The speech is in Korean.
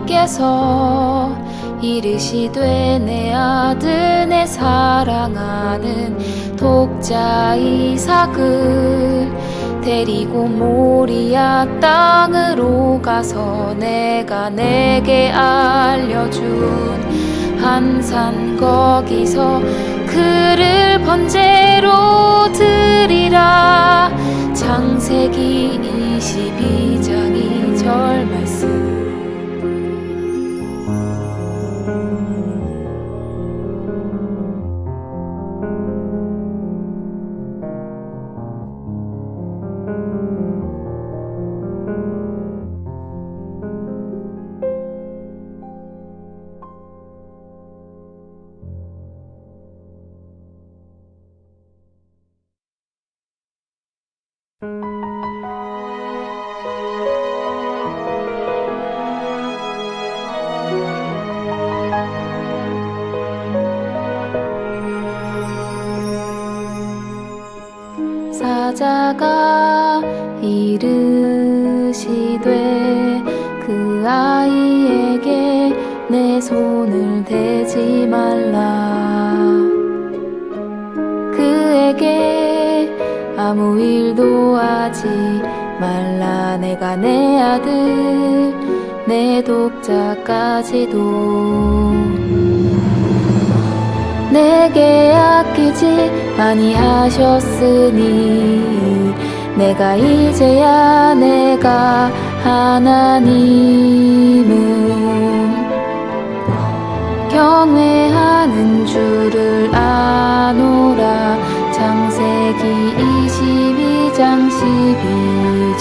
여호와께서 이르시되 내 아들의 사랑하는 독자 이삭을 데리고 모리아 땅으로 가서 내가 내게 알려 한산 거기서 그를 번제로 드리라. 창세기 22장 사자가 이르시되 그 아이에게 내 손을 대지 말라 아무 일도 하지 말라. 내가 내 아들 내 독자까지도. 내게 아끼지 많이 하셨으니 내가 이제야 내가 하나님은 경외하는 줄을 아노라. 창세기 1장 12절